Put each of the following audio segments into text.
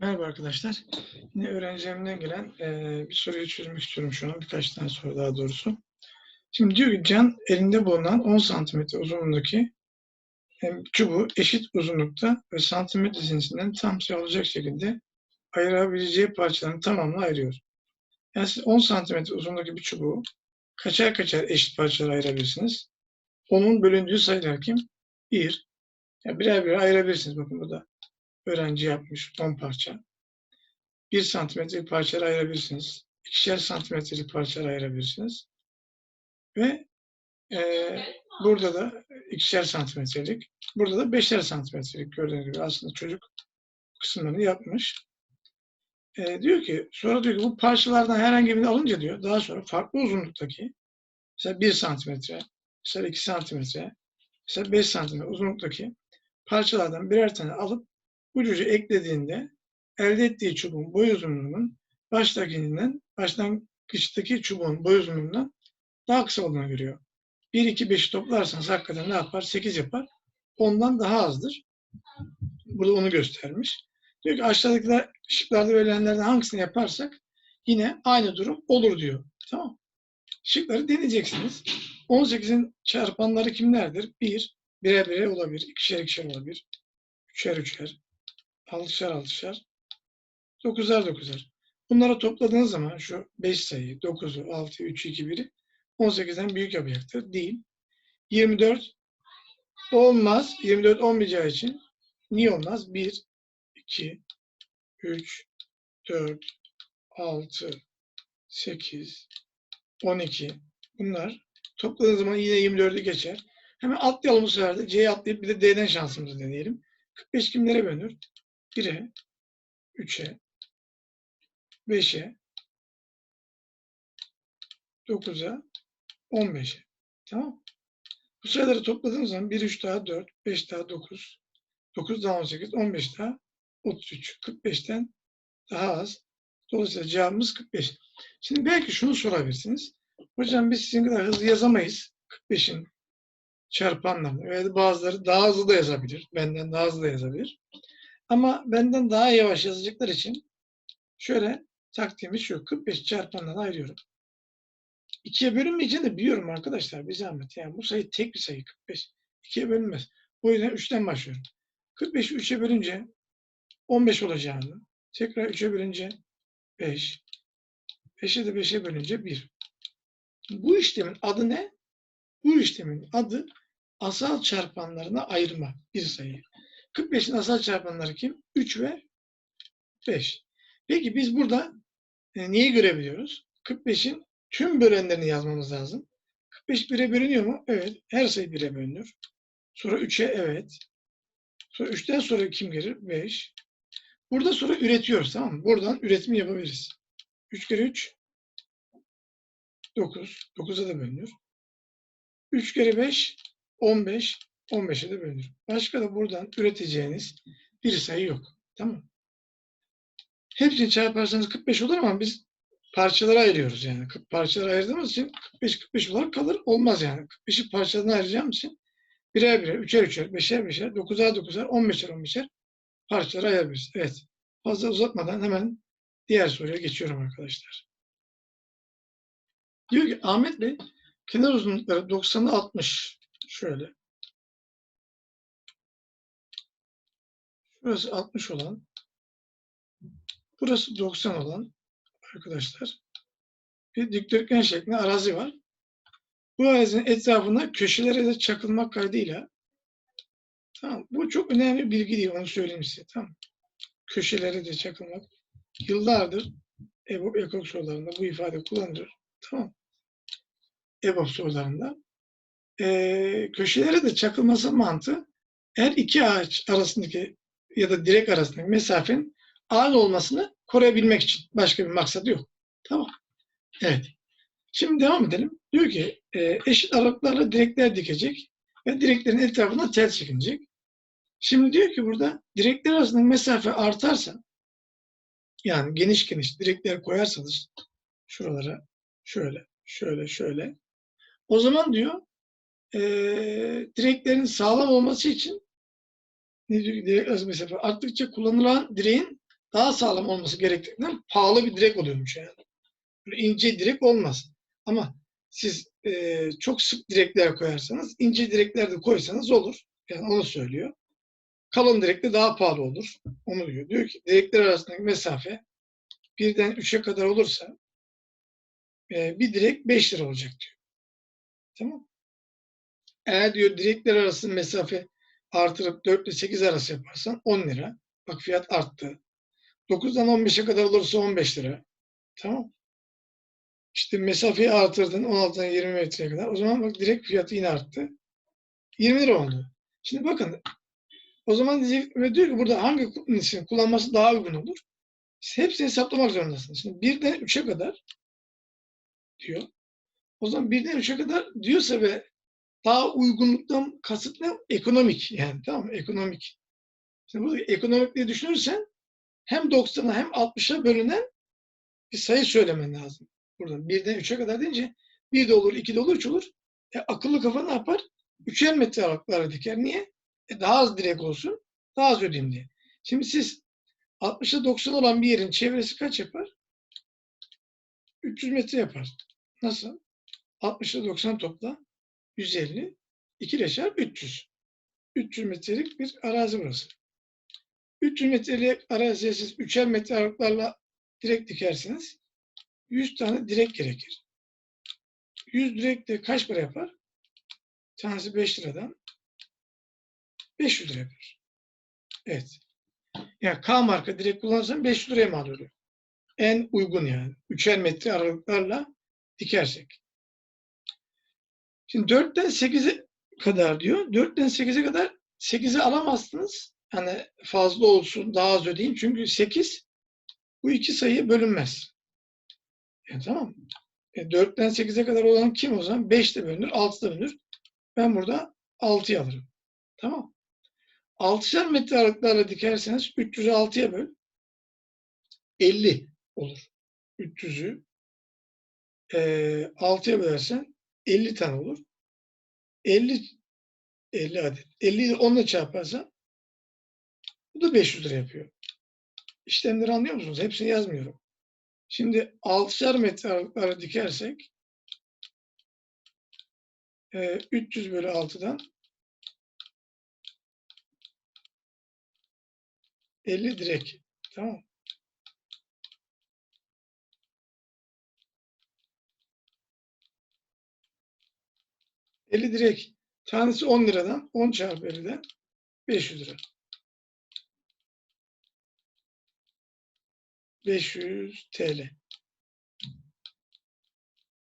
Merhaba arkadaşlar. Yine öğrencilerimden gelen eee, bir soruyu çözmek istiyorum şu an. Birkaç tane soru daha doğrusu. Şimdi diyor ki Can elinde bulunan 10 santimetre uzunluğundaki çubuğu eşit uzunlukta ve santimetre cinsinden tam sayı olacak şekilde ayırabileceği parçaların tamamını ayırıyor. Yani siz 10 santimetre uzunluğundaki bir çubuğu kaçar kaçar eşit parçalara ayırabilirsiniz. Onun bölündüğü sayılar kim? 1. Yani birer birer ayırabilirsiniz. Bakın burada öğrenci yapmış 10 parça. 1 santimetrelik parçalara ayırabilirsiniz. İkişer santimetrelik parçalara ayırabilirsiniz. Ve eee, burada da ikişer santimetrelik, burada da beşer santimetrelik gördüğünüz gibi aslında çocuk kısımlarını yapmış. Eee, diyor ki, sonra diyor ki bu parçalardan herhangi birini alınca diyor, daha sonra farklı uzunluktaki, mesela 1 santimetre, mesela 2 santimetre, mesela 5 santimetre uzunluktaki parçalardan birer tane alıp bu cüce eklediğinde elde ettiği çubuğun boy uzunluğunun baştakinden, başlangıçtaki çubuğun boy uzunluğundan daha kısa olduğunu görüyor. 1, 2, 5'i toplarsanız hakikaten ne yapar? 8 yapar. Ondan daha azdır. Burada onu göstermiş. Diyor ki aşağıdaki şıklarda verilenlerden hangisini yaparsak yine aynı durum olur diyor. Tamam Şıkları deneyeceksiniz. 18'in çarpanları kimlerdir? 1, 1'e 1'e olabilir, 2'şer 2'şer olabilir, 3'er 3'er, alışar alışar. Dokuzar dokuzar. Bunları topladığınız zaman şu 5 sayı, 9'u, 6'yı, 3'ü, 2, 1'i 18'den büyük yapacaktır. Değil. 24 olmaz. 24 olmayacağı için niye olmaz? 1, 2, 3, 4, 6, 8, 12. Bunlar topladığınız zaman yine 24'ü geçer. Hemen atlayalım bu sefer de. C'ye atlayıp bir de D'den şansımızı deneyelim. 45 kimlere bölünür? 1'e, 3'e, 5'e, 9'a, 15'e. Tamam. Bu sayıları topladığımız zaman 1, 3 daha 4, 5 daha 9, 9 daha 18, 15 daha 33. 45'ten daha az. Dolayısıyla cevabımız 45. Şimdi belki şunu sorabilirsiniz. Hocam biz sizin kadar hızlı yazamayız. 45'in çarpanlarını. Veya bazıları daha hızlı da yazabilir. Benden daha hızlı da yazabilir. Ama benden daha yavaş yazacaklar için şöyle taktiğimiz şu. 45 çarpanlarını ayırıyorum. İkiye bölünmeyeceğini de biliyorum arkadaşlar. Bir zahmet. Yani bu sayı tek bir sayı 45. İkiye bölünmez. O yüzden 3'ten başlıyorum. 45'i 3'e bölünce 15 olacağını, tekrar 3'e bölünce 5, 5'e de 5'e bölünce 1. Bu işlemin adı ne? Bu işlemin adı asal çarpanlarına ayırma bir sayı. 45'in asal çarpanları kim? 3 ve 5. Peki biz burada e, neyi görebiliyoruz? 45'in tüm bölenlerini yazmamız lazım. 45 1'e bölünüyor mu? Evet. Her sayı 1'e bölünür. Sonra 3'e evet. Sonra 3'ten sonra kim gelir? 5. Burada sonra üretiyoruz tamam mı? Buradan üretimi yapabiliriz. 3 kere 3 9. 9'a da bölünür. 3 kere 5 15. 15'e de bölünür. Başka da buradan üreteceğiniz bir sayı yok. Tamam Hepsini çarparsanız 45 olur ama biz parçalara ayırıyoruz yani. Parçalara ayırdığımız için 45-45 olarak kalır. Olmaz yani. 45'i parçalarına ayıracağım için birer birer, üçer üçer, beşer beşer, dokuzar dokuzar, on beşer on beşer parçalara ayırabiliriz. Evet. Fazla uzatmadan hemen diğer soruya geçiyorum arkadaşlar. Diyor ki Ahmet Bey kenar uzunlukları 90'a 60. Şöyle. Şurası 60 olan burası 90 olan arkadaşlar bir dikdörtgen şeklinde arazi var. Bu arazinin etrafında köşelere de çakılmak kaydıyla tamam bu çok önemli bir bilgi değil onu söyleyeyim size tamam köşelere de çakılmak yıllardır EBOB ekok sorularında bu ifade kullanılır. Tamam. EBOB sorularında. Ee, köşelere de çakılması mantığı her iki ağaç arasındaki ya da direk arasındaki mesafenin aynı olmasını koruyabilmek için. Başka bir maksadı yok. Tamam. Evet. Şimdi devam edelim. Diyor ki e, eşit aralıklarla direkler dikecek ve direklerin etrafına tel çekilecek. Şimdi diyor ki burada direkler arasındaki mesafe artarsa yani geniş geniş direkler koyarsanız şuralara şöyle, şöyle, şöyle o zaman diyor e, direklerin sağlam olması için ne diyor, direk arası mesafe arttıkça kullanılan direğin daha sağlam olması gerektiğinden pahalı bir direk oluyormuş yani. Böyle ince direk olmaz. Ama siz e, çok sık direkler koyarsanız, ince direkler de koysanız olur. Yani onu söylüyor. Kalın direk de daha pahalı olur. Onu diyor. Diyor ki direkler arasındaki mesafe birden üçe kadar olursa e, bir direk 5 lira olacak diyor. Tamam. Eğer diyor direkler arasında mesafe artırıp 4 ile 8 arası yaparsan 10 lira. Bak fiyat arttı. 9'dan 15'e kadar olursa 15 lira. Tamam. İşte mesafeyi artırdın 16'dan 20 metreye kadar. O zaman bak direkt fiyatı yine arttı. 20 lira oldu. Şimdi bakın o zaman diyor ki burada hangi kullanıcısını kullanması daha uygun olur? İşte hepsini hesaplamak zorundasın. Şimdi birden 3'e kadar diyor. O zaman birden 3'e kadar diyorsa ve daha uygunluktan kasıt ne? Ekonomik yani tamam mı? Ekonomik. Şimdi burada ekonomik diye düşünürsen hem 90'a hem 60'a bölünen bir sayı söylemen lazım. Buradan birden 3'e kadar deyince bir de olur, iki de olur, üç olur. E, akıllı kafa ne yapar? Üçer metre aralıklarla diker. Niye? E, daha az direk olsun, daha az ödeyeyim diye. Şimdi siz 60'a 90 olan bir yerin çevresi kaç yapar? 300 metre yapar. Nasıl? 60'a 90 topla 150, 2 ile çarp 300. 300 metrelik bir arazi burası. 300 metrelik araziye siz 3'er metre aralıklarla direk dikersiniz. 100 tane direk gerekir. 100 direk de kaç para yapar? Tanesi 5 liradan 500 lira yapar. Evet. Yani K marka direk kullanırsan 500 liraya mal oluyor. En uygun yani. 3'er metre aralıklarla dikersek. Şimdi 4'ten 8'e kadar diyor. 4'ten 8'e kadar 8'i alamazsınız. Hani fazla olsun, daha az ödeyin. Çünkü 8 bu iki sayı bölünmez. Yani tamam e, 4'ten 8'e kadar olan kim o zaman? 5 de bölünür, 6 da bölünür. Ben burada 6'yı alırım. Tamam. 6'şer metre aralıklarla dikerseniz 300'ü 6'ya böl. 50 olur. 300'ü e, 6'ya bölersen 50 tane olur. 50 50 adet. 50'yi 10 ile çarparsan bu da 500 lira yapıyor. İşlemleri anlıyor musunuz? Hepsini yazmıyorum. Şimdi 6'şer metre aralıklarla dikersek e, 300 bölü 6'dan 50 direk. Tamam. Elli direk. Tanesi 10 liradan 10 çarpı 50'den 500 lira. 500 TL.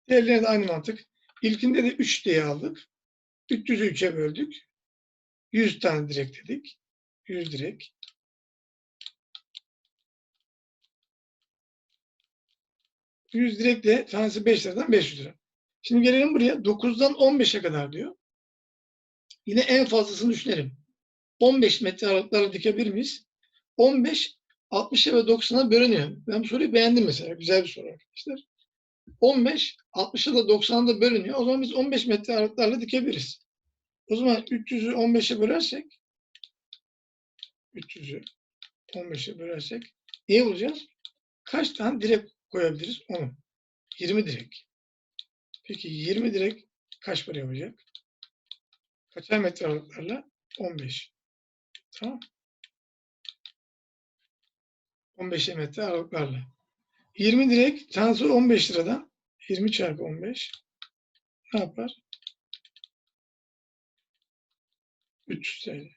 Diğerlerine de aynı mantık. İlkinde de 3 diye aldık. 300'ü 3'e böldük. 100 tane direk dedik. 100 direk. Yüz direkle tanesi 5 liradan 500 lira. Şimdi gelelim buraya. 9'dan 15'e kadar diyor. Yine en fazlasını düşünelim. 15 metre aralıklarla dikebilir miyiz? 15 60'a ve 90'a bölünüyor. Ben bu soruyu beğendim mesela. Güzel bir soru arkadaşlar. 15 60'a da 90'a da bölünüyor. O zaman biz 15 metre aralıklarla dikebiliriz. O zaman 300'ü 15'e bölersek 300'ü 15'e bölersek neyi bulacağız? Kaç tane direk koyabiliriz? Onu. 20 direk. Peki 20 direk kaç para yapacak? Kaçar metre aralıklarla? 15. Tamam. 15 metre aralıklarla. 20 direk tanesi 15 liradan 20 çarpı 15 ne yapar? 300 TL.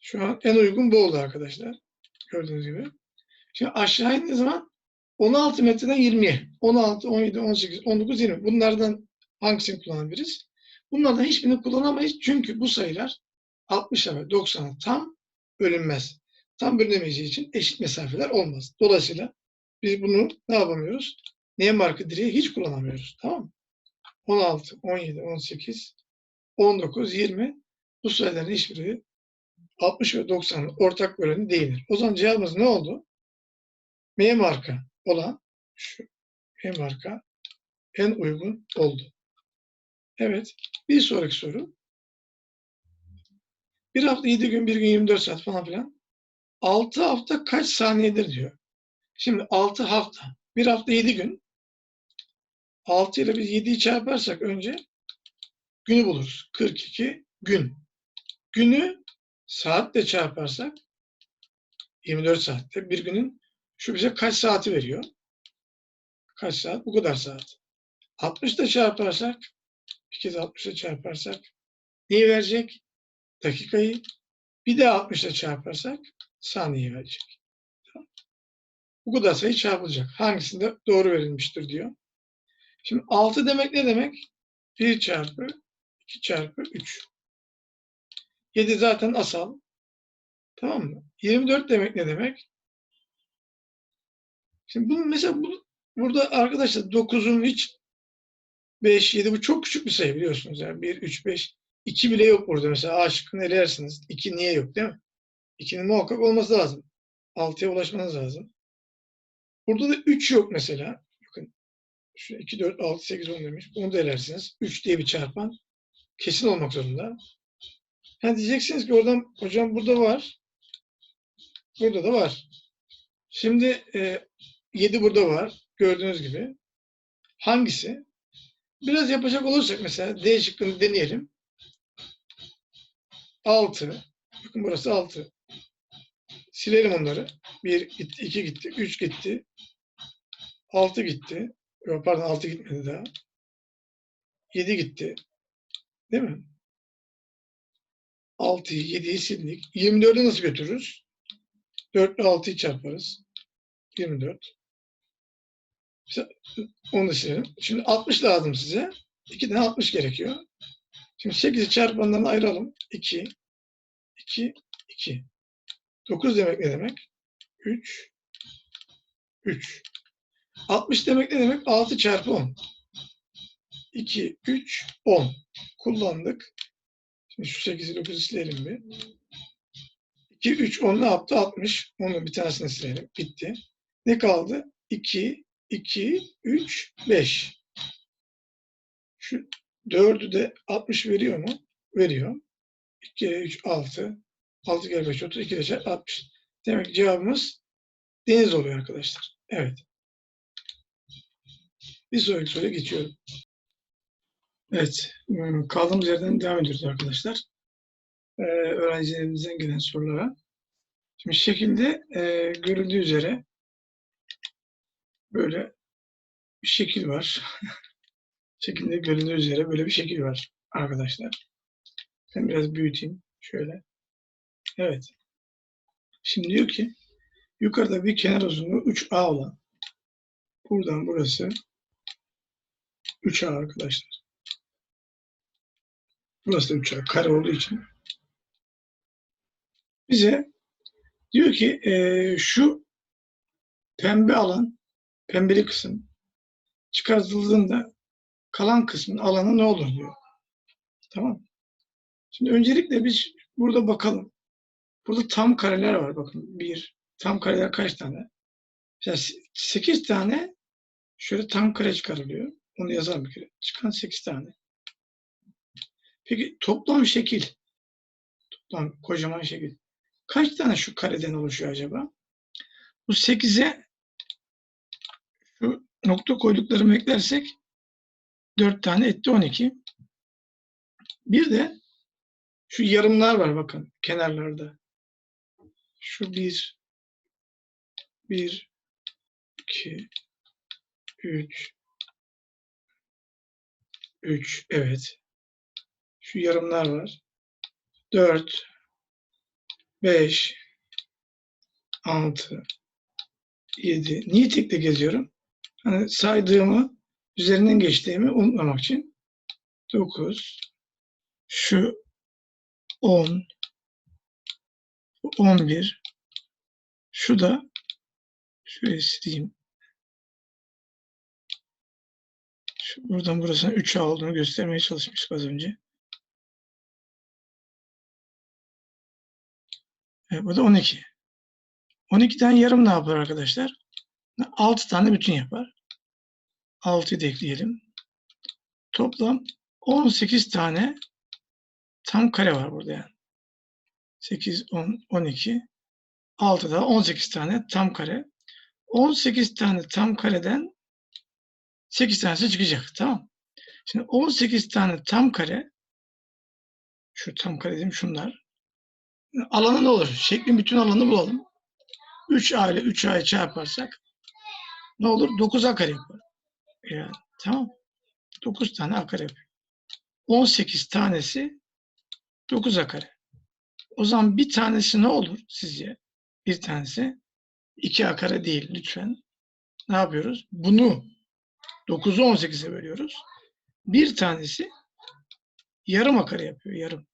Şu an en uygun bu oldu arkadaşlar. Gördüğünüz gibi. Şimdi aşağı indiği zaman 16 metreden 20'ye. 16, 17, 18, 19, 20. Bunlardan hangisini kullanabiliriz? Bunlardan hiçbirini kullanamayız. Çünkü bu sayılar 60'a ve 90'a tam bölünmez. Tam bölünemeyeceği için eşit mesafeler olmaz. Dolayısıyla biz bunu ne yapamıyoruz? Neye marka direği hiç kullanamıyoruz. Tamam mı? 16, 17, 18, 19, 20 bu sayıların hiçbiri 60 ve 90 ortak böleni değildir. O zaman cevabımız ne oldu? M marka olan şu marka en uygun oldu. Evet. Bir sonraki soru. Bir hafta 7 gün, bir gün 24 saat falan filan. 6 hafta kaç saniyedir diyor. Şimdi 6 hafta. Bir hafta 7 gün. 6 ile biz 7'yi çarparsak önce günü buluruz. 42 gün. Günü saatle çarparsak 24 saatte bir günün şu bize kaç saati veriyor? Kaç saat? Bu kadar saat. 60 ile çarparsak bir kez 60 ile çarparsak neyi verecek? Dakikayı. Bir de 60 ile çarparsak saniye verecek. Bu kadar sayı çarpılacak. Hangisinde doğru verilmiştir diyor. Şimdi 6 demek ne demek? 1 çarpı 2 çarpı 3. 7 zaten asal. Tamam mı? 24 demek ne demek? Şimdi bunu mesela bu, burada arkadaşlar 9'un hiç 5, 7 bu çok küçük bir sayı biliyorsunuz. Yani 1, 3, 5, 2 bile yok burada. Mesela A şıkkını elersiniz. 2 niye yok değil mi? 2'nin muhakkak olması lazım. 6'ya ulaşmanız lazım. Burada da 3 yok mesela. Bakın şu 2, 4, 6, 8, 10 demiş. Bunu da elersiniz. 3 diye bir çarpan kesin olmak zorunda. Ha diyeceksiniz ki oradan hocam burada var. Burada da var. Şimdi e, 7 burada var. Gördüğünüz gibi. Hangisi? Biraz yapacak olursak mesela D şıkkını deneyelim. 6. Bakın burası 6. Silelim onları. 1 gitti, 2 gitti, 3 gitti. 6 gitti. Yok, pardon 6 gitmedi daha. 7 gitti. Değil mi? 6'yı 7'yi sildik. 24'ü nasıl götürürüz? 4 ile 6'yı çarparız. 24. Onu da. Şimdi 60 lazım size. 2 tane 60 gerekiyor. Şimdi 8'i çarpanlarını ayıralım. 2, 2, 2. 9 demek ne demek? 3, 3. 60 demek ne demek? 6 çarpı 10. 2, 3, 10. Kullandık. Şimdi şu 8'i 9'u silelim bir. 2, 3, 10 ne yaptı? 60. Onun bir tanesini silelim. Bitti. Ne kaldı? 2, 2, 3, 5. Şu 4'ü de 60 veriyor mu? Veriyor. 2 kere 3, 6. 6 kere 5, 30. 2 kere 60. Demek ki cevabımız deniz oluyor arkadaşlar. Evet. Bir sonraki soruya geçiyorum. Evet. Kaldığımız yerden devam ediyoruz arkadaşlar. Ee, öğrencilerimizden gelen sorulara. Şimdi şekilde e, görüldüğü üzere böyle bir şekil var. şekilde görüldüğü üzere böyle bir şekil var arkadaşlar. Ben biraz büyüteyim. Şöyle. Evet. Şimdi diyor ki yukarıda bir kenar uzunluğu 3A olan buradan burası 3A arkadaşlar. Burası da 3A kare olduğu için bize diyor ki e, şu pembe alan pembeli kısım çıkartıldığında kalan kısmın alanı ne olur diyor. Tamam. Şimdi öncelikle biz burada bakalım. Burada tam kareler var bakın. Bir, tam kareler kaç tane? Mesela 8 tane şöyle tam kare çıkarılıyor. Onu yazalım bir kere. Çıkan 8 tane. Peki toplam şekil, toplam kocaman şekil. Kaç tane şu kareden oluşuyor acaba? Bu 8'e şu nokta koyduklarımı eklersek 4 tane etti 12. Bir de şu yarımlar var bakın kenarlarda. Şu 1 1 2 3 3 evet. Şu yarımlar var. 4 5 6 7 Niye tekte geziyorum? Hani saydığımı üzerinden geçtiğimi unutmamak için 9 şu 10 11 şu da şöyle sileyim. Şu, buradan burasına 3 olduğunu göstermeye çalışmıştık az önce. Evet, bu da 12. 12 tane yarım ne yapar arkadaşlar? 6 tane bütün yapar. 6'yı da ekleyelim. Toplam 18 tane tam kare var burada yani. 8, 10, 12. 6 daha 18 tane tam kare. 18 tane tam kareden 8 tanesi çıkacak. Tamam. Şimdi 18 tane tam kare şu tam kare dedim şunlar. Alanı ne olur? Şeklin bütün alanı bulalım. 3A ile 3A'yı çarparsak ne olur? 9A kare yapar. Yani tamam. 9 tane A kare yapıyor. 18 tanesi 9A kare. O zaman bir tanesi ne olur sizce? Bir tanesi 2A kare değil lütfen. Ne yapıyoruz? Bunu 9'u 18'e bölüyoruz. Bir tanesi yarım A kare yapıyor. Yarım.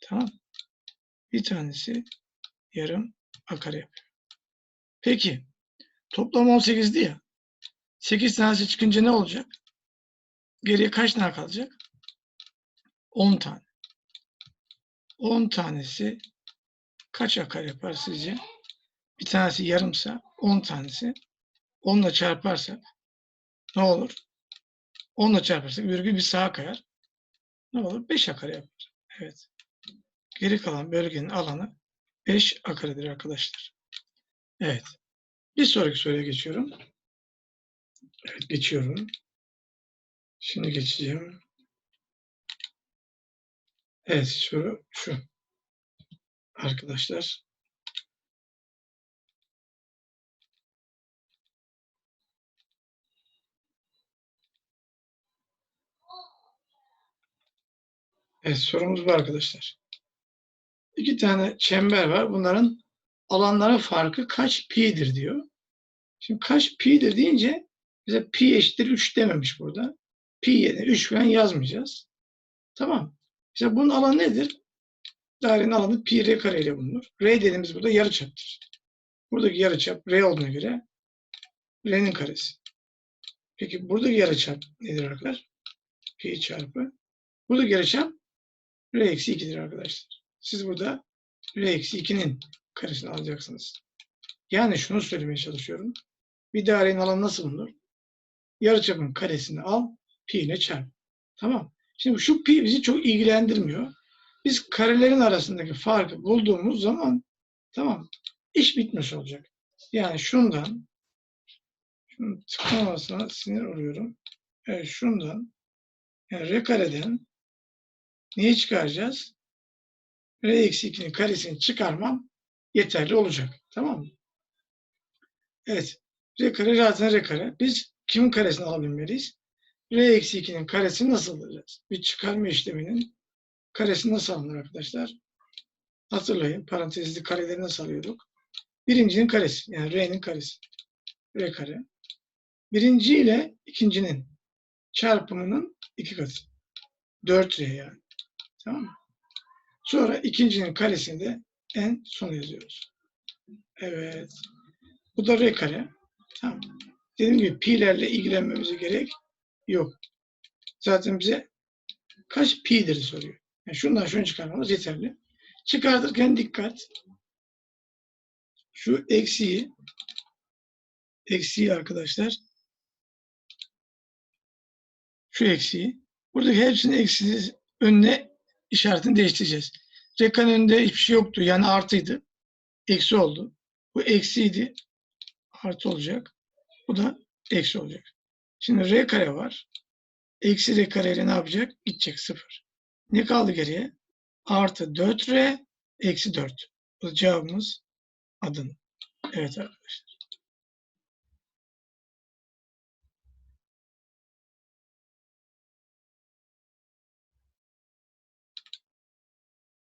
Tamam. Bir tanesi yarım A kare yapıyor. Peki. Toplam 18'di ya. 8 tanesi çıkınca ne olacak? Geriye kaç tane kalacak? 10 tane. 10 tanesi kaç akar yapar sizce? Bir tanesi yarımsa 10 tanesi 10 ile çarparsak ne olur? 10 ile çarparsak virgül bir sağa kayar. Ne olur? 5 akar yapar. Evet. Geri kalan bölgenin alanı 5 akaredir arkadaşlar. Evet. Bir sonraki soruya geçiyorum. Evet, geçiyorum. Şimdi geçeceğim. Evet, soru şu. Arkadaşlar. Evet, sorumuz bu arkadaşlar. İki tane çember var. Bunların alanların farkı kaç pi'dir diyor. Şimdi kaç pi'dir deyince bize pi eşittir 3 dememiş burada. Pi yerine 3 falan yazmayacağız. Tamam. İşte bunun alanı nedir? Dairenin alanı pi r kare ile bulunur. R dediğimiz burada yarıçaptır. Buradaki yarıçap r olduğuna göre r'nin karesi. Peki buradaki yarıçap nedir arkadaşlar? Pi çarpı. Buradaki yarıçap r eksi 2'dir arkadaşlar. Siz burada r eksi 2'nin karesini alacaksınız. Yani şunu söylemeye çalışıyorum. Bir dairenin alanı nasıl bulunur? Yarıçapın karesini al, pi ile çarp. Tamam. Şimdi şu pi bizi çok ilgilendirmiyor. Biz karelerin arasındaki farkı bulduğumuz zaman tamam iş bitmiş olacak. Yani şundan şunun tıklamasına sinir oluyorum. Evet şundan yani r kareden neyi çıkaracağız? r eksi 2'nin karesini çıkarmam yeterli olacak. Tamam mı? Evet. R kare zaten R kare. Biz kimin karesini alabilmeliyiz? R eksi 2'nin karesini nasıl alacağız? Bir çıkarma işleminin karesi nasıl alınır arkadaşlar? Hatırlayın. Parantezli kareleri nasıl alıyorduk? Birincinin karesi. Yani R'nin karesi. R kare. Birinci ile ikincinin çarpımının iki katı. 4R yani. Tamam mı? Sonra ikincinin karesini de en son yazıyoruz. Evet. Bu da R kare. Tamam. Dediğim gibi pi'lerle ilgilenmemize gerek yok. Zaten bize kaç pi'dir soruyor. Yani şundan şunu çıkarmamız yeterli. Çıkartırken dikkat. Şu eksiği eksiği arkadaşlar şu eksiği buradaki hepsini eksiği önüne işaretini değiştireceğiz. Rekan önünde hiçbir şey yoktu. Yani artıydı. Eksi oldu. Bu eksiydi. Artı olacak. Bu da eksi olacak. Şimdi r kare var. Eksi r kare ile ne yapacak? Gidecek sıfır. Ne kaldı geriye? Artı 4r eksi 4. Bu da cevabımız adın. Evet arkadaşlar.